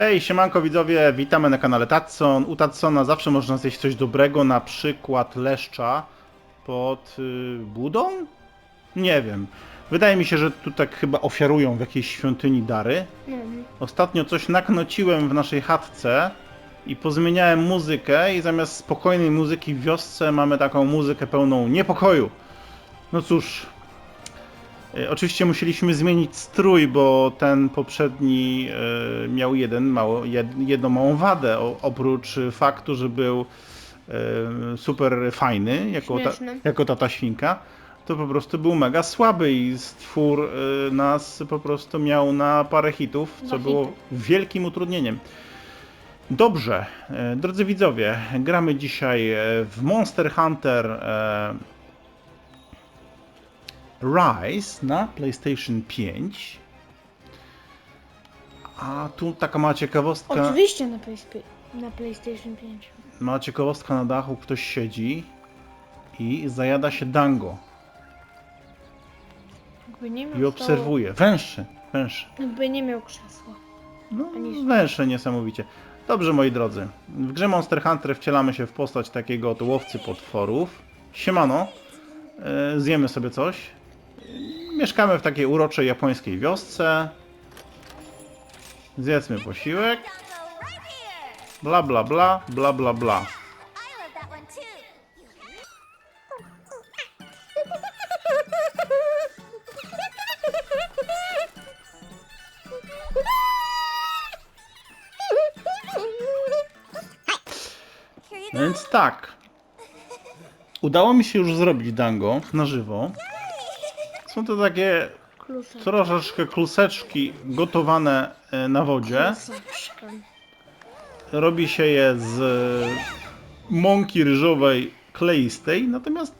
Hej, siemanko widzowie, witamy na kanale Tatson. U Tatsona zawsze można zjeść coś dobrego, na przykład leszcza pod y, budą? Nie wiem. Wydaje mi się, że tu tak chyba ofiarują w jakiejś świątyni dary. No, Ostatnio coś naknociłem w naszej chatce i pozmieniałem muzykę i zamiast spokojnej muzyki w wiosce mamy taką muzykę pełną niepokoju. No cóż, oczywiście musieliśmy zmienić strój, bo ten poprzedni e, miał jeden mało, jed, jedną małą wadę, oprócz faktu, że był e, super fajny, jako, ta, jako tata świnka, to po prostu był mega słaby i stwór e, nas po prostu miał na parę hitów, co było wielkim utrudnieniem. Dobrze, e, drodzy widzowie, gramy dzisiaj e, w Monster Hunter e, Rise na PlayStation 5. A tu taka mała ciekawostka. Oczywiście na, na PlayStation 5. Mała ciekawostka na dachu, ktoś siedzi i zajada się dango Jakby nie miał i obserwuje. Węszy. To, jakby nie miał krzesła. No, węsze niesamowicie. Dobrze, moi drodzy. W grze Monster Hunter wcielamy się w postać takiego oto łowcy potworów. Siemano. E, Zjemy sobie coś. Mieszkamy w takiej uroczej japońskiej wiosce. Zjedzmy posiłek. Bla bla bla, bla bla bla. Więc tak. Udało mi się już zrobić dango na żywo. Są to takie troszeczkę kluseczki gotowane e, na wodzie. Kluseczka. Robi się je z mąki ryżowej kleistej, natomiast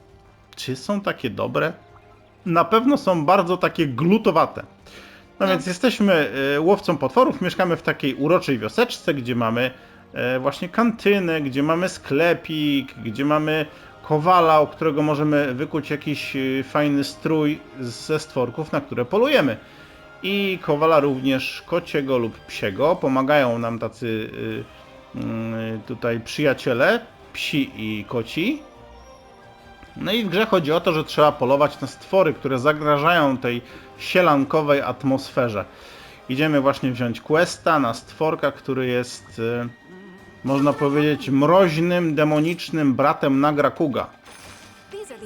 czy są takie dobre? Na pewno są bardzo takie glutowate. No, No. więc jesteśmy e, łowcą potworów, mieszkamy w takiej uroczej wioseczce, gdzie mamy e, właśnie kantynę, gdzie mamy sklepik, gdzie mamy kowala, u którego możemy wykuć jakiś e, fajny strój ze stworków, na które polujemy. I kowala również kociego lub psiego. Pomagają nam tacy y, y, tutaj przyjaciele, psi i koci. No i w grze chodzi o to, że trzeba polować na stwory, które zagrażają tej sielankowej atmosferze. Idziemy właśnie wziąć questa na stworka, który jest, y, można powiedzieć, mroźnym, demonicznym bratem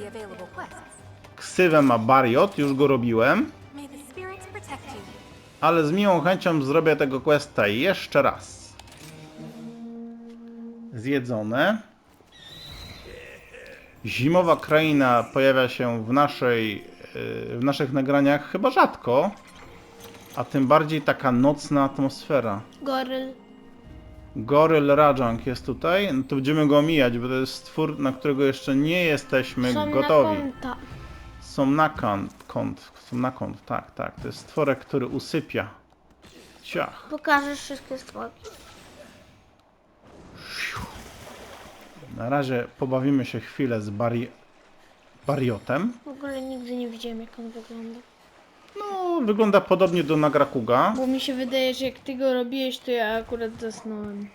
available quests. Ksywę ma Bariot, już go robiłem, ale z miłą chęcią zrobię tego questa jeszcze raz. Zjedzone. Zimowa kraina pojawia się w naszej, yy, w naszych nagraniach chyba rzadko, a tym bardziej taka nocna atmosfera. Goryl. Goryl Rajang jest tutaj, no to będziemy go omijać, bo to jest stwór, na którego jeszcze nie jesteśmy Są gotowi. na konta. Są na kąt, kąt, są na kąt, tak, tak. To jest stworek, który usypia. Ciach. Pokażesz wszystkie stworki. Na razie pobawimy się chwilę z bari... bariotem. W ogóle nigdy nie widziałem jak on wygląda. No, wygląda podobnie do Nagrakuga. Bo mi się wydaje, że jak ty go robiłeś, to ja akurat zasnąłem.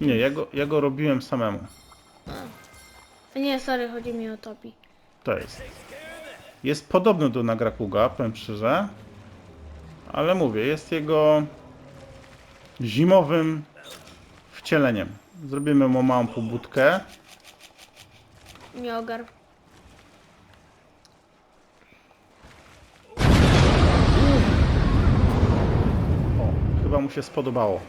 Nie, ja go, ja go robiłem samemu. A nie, sorry, chodzi mi o Topi. To jest. Jest podobny do Nagrakuga, powiem szczerze. Ale mówię, jest jego zimowym wcieleniem. Zrobimy mu małą pobudkę. Nie ogarł. Chyba mu się spodobało.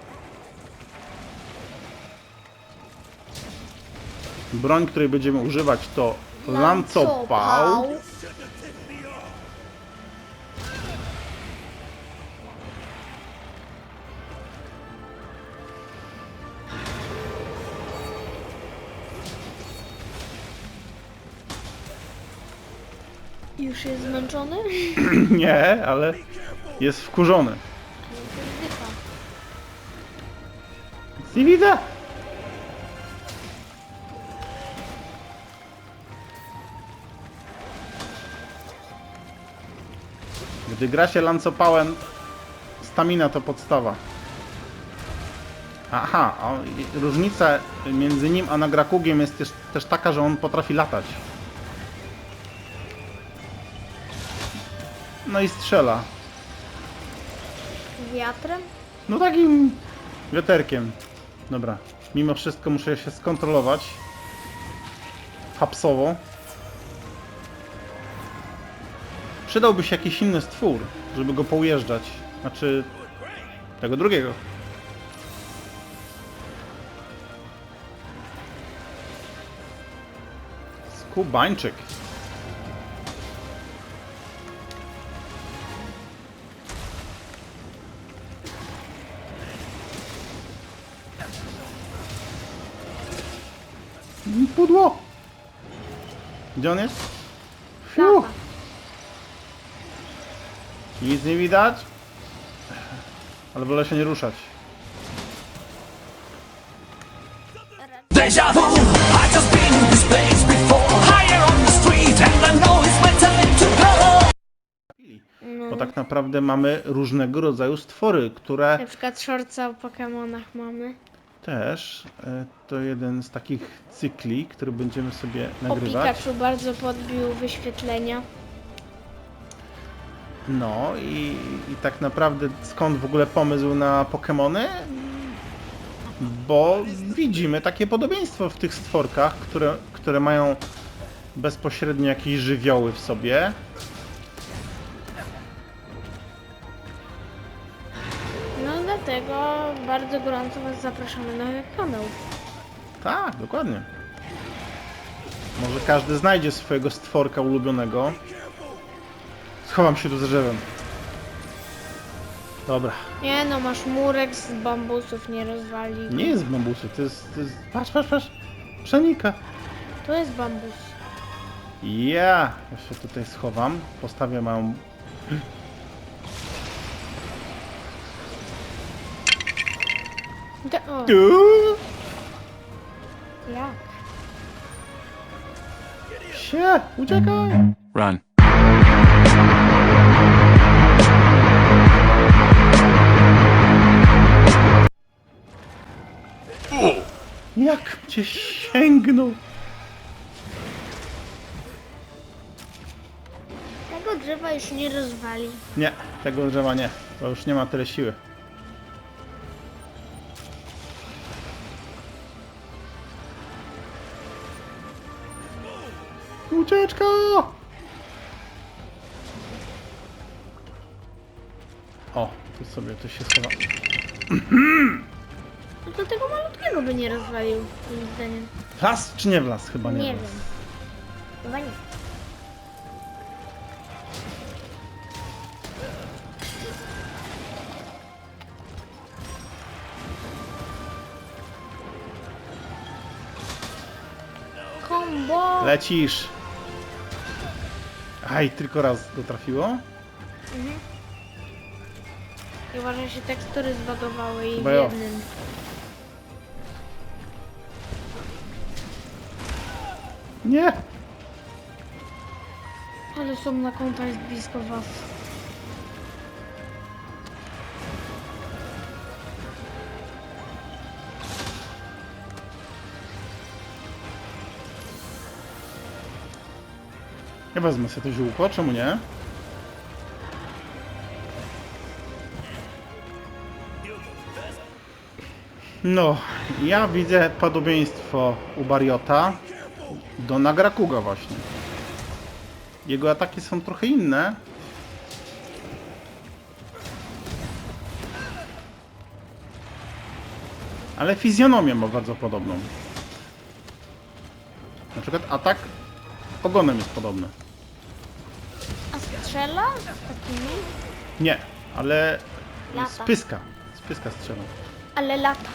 Broń, której będziemy używać to lancopał. Już jest zmęczony? Nie, ale jest wkurzony. Nie widzę. Gdy gra się lancopałem, stamina to podstawa. Aha, a i- różnica między nim a Nagrakugiem jest też, też taka, że on potrafi latać. No i strzela. Wiatrem? No takim wiaterkiem. Dobra. Mimo wszystko muszę się skontrolować. Hapsowo. Przydałby się jakiś inny stwór, żeby go poujeżdżać. Znaczy... tego drugiego. Skubańczyk. Pudło! Gdzie on jest? Fiu! Nic nie widać. Ale wolę się nie ruszać. Deja vu, I just been in this place before Higher on the street and I know it's my time to go Bo tak naprawdę mamy różnego rodzaju stwory, które Na przykład shortsa o Pokemonach mamy. Też e, to jeden z takich cykli, który będziemy sobie O nagrywać. Pikachu bardzo podbił wyświetlenia. No i, i tak naprawdę skąd w ogóle pomysł na Pokémony? Bo widzimy takie podobieństwo w tych stworkach, które, które mają bezpośrednio jakieś żywioły w sobie. Gorąco Was zapraszamy na kanał. Tak, dokładnie. Może każdy znajdzie swojego stworka ulubionego. Schowam się tu za drzewem. Dobra. Nie no, masz murek z bambusów, nie rozwali. Nie jest bambusy, to jest, to jest... Patrz, patrz, patrz. Przenika. To jest bambus. Ja, ja się tutaj schowam. Postawię małą. Da o, jak? Sie, uciekaj. Run Jak cię sięgnął? Tego drzewa już nie rozwali. Nie, tego drzewa nie. To już nie ma tyle siły. Ucieczka! O, tu sobie to się schowa. No to tego malutkiego by nie rozwalił, moim zdaniem. W las czy nie w las? Chyba nie, Nie w wiem. Chyba nie. Kombo! Lecisz! Aj, tylko raz go trafiło? Mhm. I uważaj, że się tekstury zbagowały i w Chyba jednym. Nie! Ale są na jest blisko was. Ja wezmę sobie to ziółko, czemu nie? No, ja widzę podobieństwo u Bariota do Nagrakuga właśnie. Jego ataki są trochę inne. Ale fizjonomię ma bardzo podobną. Na przykład atak ogonem jest podobny. A strzela? Takimi? Nie, ale Lata. z pyska. Z pyska strzelam. Ale lata.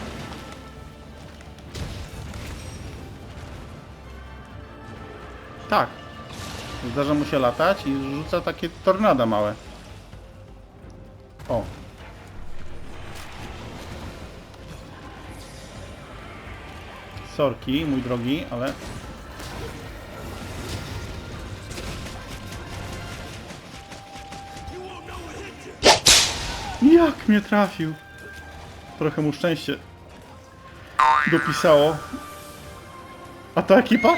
Tak. Zdarza mu się latać i rzuca takie tornada małe. O. Sorki, mój drogi, ale... Jak mnie trafił? Trochę mu szczęście dopisało. A ta ekipa?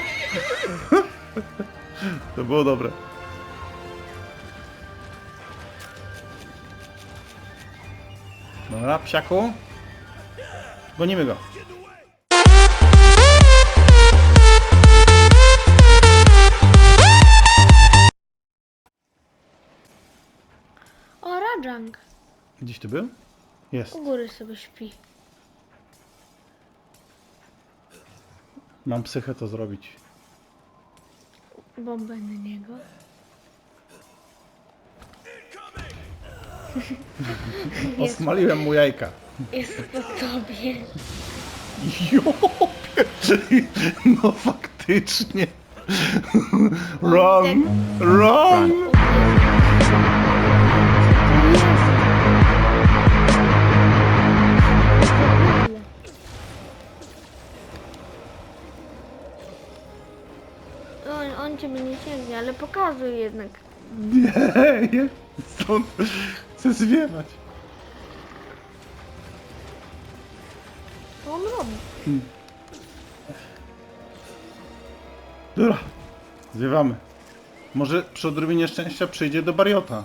To było dobre. Dobra, psiaku. Gonimy go. Rajang. Gdzieś tu był? Jest. U góry sobie śpi. Mam psychę to zrobić. Bombę na niego. Osmaliłem mu jajka. jest po tobie. Jopie! No faktycznie. Run! Run! Cię nie sięgnie, ale pokazuj jednak. Nie, nie. Stąd chcę zwiewać. Co on robi? Dobra. Zwiewamy. Może przy odrobinie szczęścia przyjdzie do Bariota.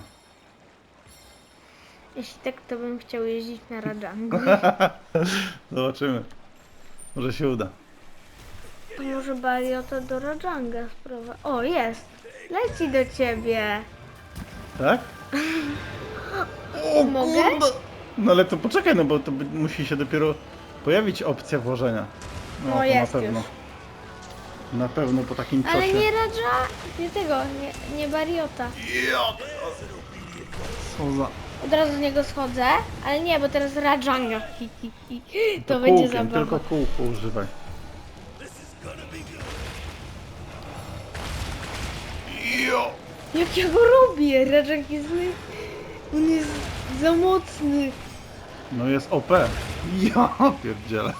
Jeśli tak, to bym chciał jeździć na Rajangu. Zobaczymy. Może się uda. To może Bariota do Rajanga sprawa. O, jest! Leci do ciebie! Tak? O Mogę? No ale to poczekaj, no bo to by- musi się dopiero pojawić opcja włożenia. No, No to jest na pewno. Na pewno po takim czasie. Ale nie Raja... Nie tego, nie, nie Bariota. Co za... Od razu z niego schodzę, ale nie, bo teraz Rajanga. Hi, hi, hi. To, To będzie kółkiem, zabawa. tylko kółko używaj. Jo! Jak ja go robię? Rajang jest... zły. On jest za mocny. No jest OP. Ja pierdzielę.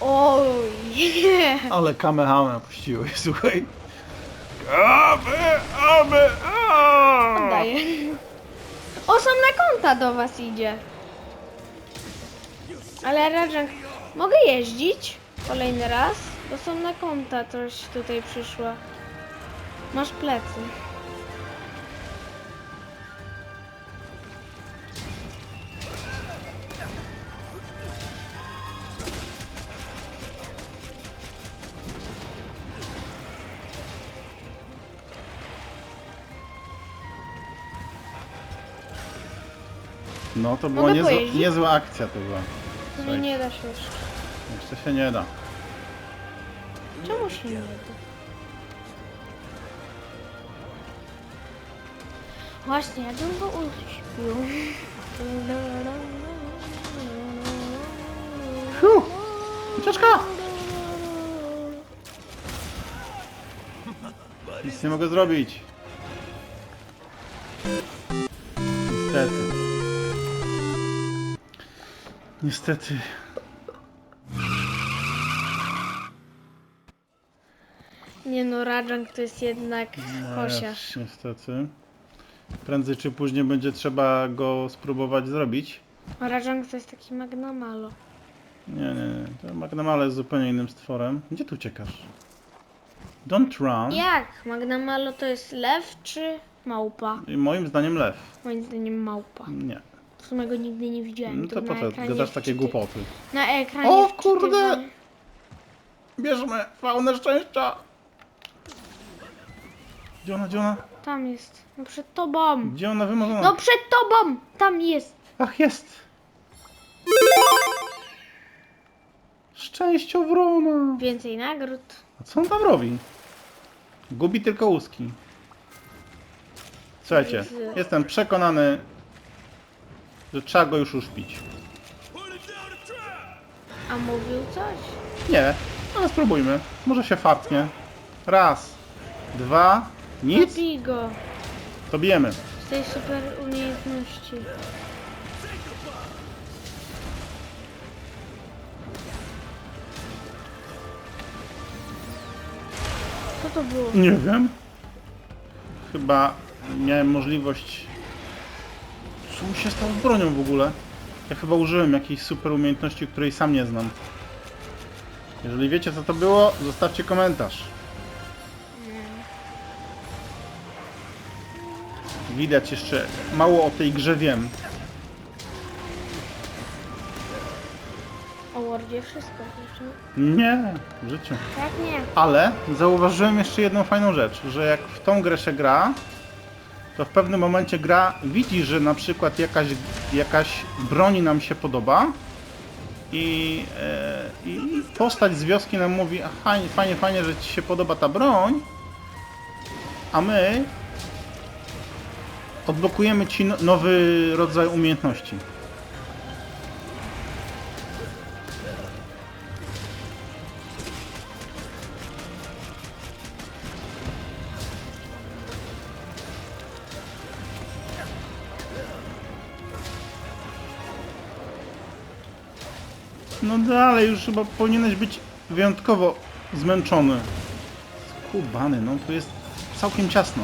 Oj, nie. Ale kamehamę puściłeś, słuchaj. Kamehame! Daję. Osobna konta do was idzie. Ale Rajang, mogę jeździć kolejny raz? Bo są na konta coś tutaj przyszła. Masz plecy. No to była Mogę niezła, pojeździć? niezła akcja to była. Nie da się jeszcze. Jeszcze się nie da. Czemu się nie da? Właśnie, ja bym go uśpił. Fiu! Ucieczka! Nic nie mogę zrobić. Niestety. Niestety. Rajang to jest jednak No. Niestety. Prędzej czy później będzie trzeba go spróbować zrobić. Rajang to jest taki magnamalo. Nie, nie, nie. To Magnamale jest zupełnie innym stworem. Gdzie tu uciekasz? Don't run. Jak? Magnamalo to jest lew czy małpa? I moim zdaniem lew. Moim zdaniem małpa. Nie. W sumie go nigdy nie widziałem. No to po co gadasz takie głupoty? Na ekranie O, kurde! Bierzmy faunę szczęścia! Gdzie ona, gdzie ona? Tam jest. No przed tobą. Gdzie ona wymarzona? No przed tobą! Tam jest. Ach, jest! Szczęściowrona! Więcej nagród. A co on tam robi? Gubi tylko łuski. Słuchajcie, jestem przekonany, że trzeba go już uśpić. A mówił coś? Nie, ale spróbujmy. Może się fartnie. Raz, dwa, nic, Zabij go. to bijemy. Z tej super umiejętności. Co to było? Nie wiem. Chyba miałem możliwość... Co mu się stało z bronią w ogóle? Ja chyba użyłem jakiejś super umiejętności, której sam nie znam. Jeżeli wiecie co to było, zostawcie komentarz. Widać jeszcze mało o tej grze wiem. O Wordzie wszystko jeszcze. Nie, w życiu. Tak nie. Ale zauważyłem jeszcze jedną fajną rzecz, że jak w tą grę się gra, to w pewnym momencie gra widzi, że na przykład jakaś, jakaś broń nam się podoba i, e, i postać z wioski nam mówi, a fajnie, fajnie, fajnie, że ci się podoba ta broń, a my odblokujemy ci no, nowy rodzaj umiejętności. No dalej, już chyba powinieneś być wyjątkowo zmęczony. Kubany, no tu jest całkiem ciasno.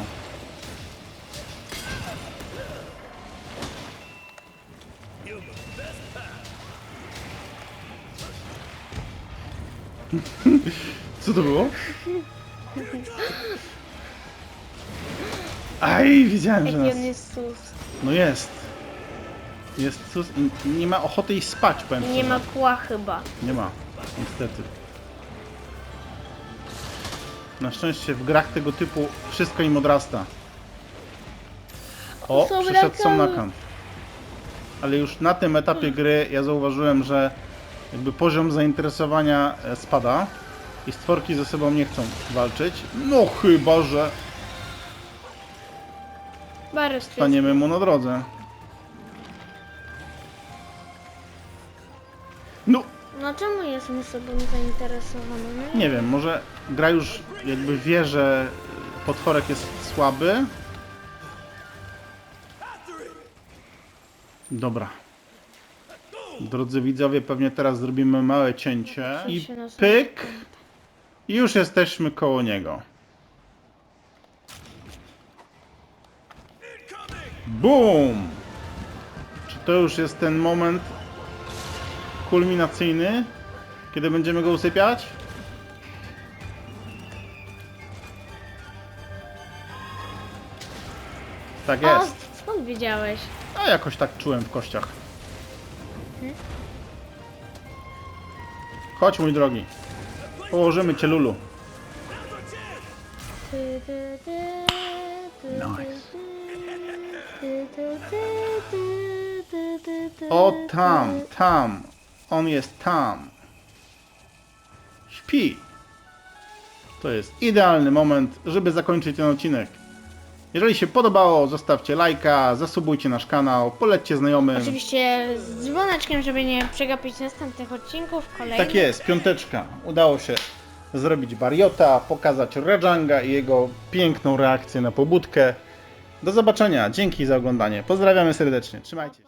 Co to było? Aj, wiedziałem, że Jaki nas... on jest sus. No jest. Jest cóż, i nie ma ochoty iść spać, powiem I nie szczerze. ma kła chyba. Nie ma, niestety. Na szczęście w grach tego typu wszystko im odrasta. O, Są przyszedł. Somnakan. Ale już na tym etapie gry ja zauważyłem, że jakby poziom zainteresowania e, spada i stworki ze sobą nie chcą walczyć. No chyba, że Barys jest. staniemy mu na drodze. No, No czemu jest mu sobą zainteresowany? No Nie wiem, może gra już jakby wie, że potworek jest słaby. Dobra. Drodzy widzowie, pewnie teraz zrobimy małe cięcie i się nazywa? pyk. I już jesteśmy koło niego. Boom! Czy to już jest ten moment kulminacyjny, kiedy będziemy go usypiać? Tak O, jest. skąd wiedziałeś? A jakoś tak czułem w kościach. Chodź mój drogi. Położymy cię Lulu. Nice. O tam, tam. On jest tam. Śpi. To jest idealny moment, żeby zakończyć ten odcinek. Jeżeli się podobało, zostawcie lajka, zasubujcie nasz kanał, polećcie znajomym. Oczywiście z dzwoneczkiem, żeby nie przegapić następnych odcinków kolejnych. Tak jest, piąteczka. Udało się zrobić Bariota, pokazać Rajanga i jego piękną reakcję na pobudkę. Do zobaczenia, dzięki za oglądanie. Pozdrawiamy serdecznie, trzymajcie.